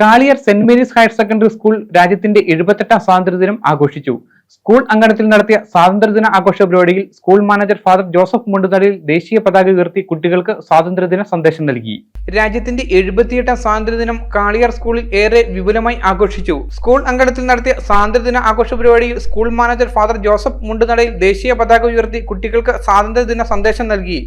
Kaliyar saint Mary's higher secondary school രാജ്യത്തിന്റെ എഴുപത്തെട്ടാം സ്വാതന്ത്ര്യദിനം ആഘോഷിച്ചു. സ്കൂൾ അങ്കണത്തിൽ നടത്തിയ സ്വാതന്ത്ര്യദിന ആഘോഷ പരിപാടിയിൽ സ്കൂൾ മാനേജർ ഫാദർ ജോസഫ് മുണ്ടുനടിയിൽ ദേശീയ പതാക ഉയർത്തി കുട്ടികൾക്ക് സ്വാതന്ത്ര്യദിന സന്ദേശം നൽകി. രാജ്യത്തിന്റെ എഴുപത്തിയെട്ടാം സ്വാതന്ത്ര്യദിനം കാളിയർ സ്കൂളിൽ ഏറെ വിപുലമായി ആഘോഷിച്ചു. സ്കൂൾ അങ്കണത്തിൽ നടത്തിയ സ്വാതന്ത്ര്യദിന ആഘോഷ പരിപാടിയിൽ school manager father Joseph Mundunadayil ദേശീയ പതാക ഉയർത്തി കുട്ടികൾക്ക് സ്വാതന്ത്ര്യദിന സന്ദേശം നൽകി.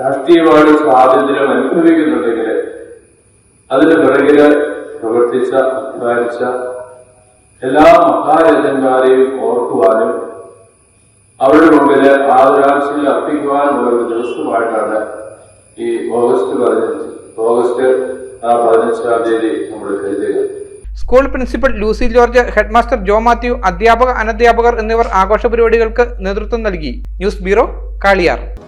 രാഷ്ട്രീയമായി സ്വാതന്ത്ര്യം അനുഭവിക്കുന്നുണ്ടെങ്കിൽ അതിന് പിറകിൽ പ്രവർത്തിച്ച അധ്വാനിച്ച എല്ലാ മഹാരഥന്മാരെയും ഓർക്കുവാനും അവരുടെ മുമ്പിൽ ആദരാംശങ്ങൾ അർപ്പിക്കുവാനുമുള്ള ഒരു ദിവസമായിട്ടാണ് ഈ ഓഗസ്റ്റ് പതിനഞ്ച് ഓഗസ്റ്റ് പതിനഞ്ചാം തീയതി നമ്മൾ കരുതുക. School principal Lucy George headmaster Joe Mathew അധ്യാപക അനധ്യാപകർ എന്നിവർ ആഘോഷ പരിപാടികൾക്ക് നേതൃത്വം നൽകി. News bureau Kaliyar.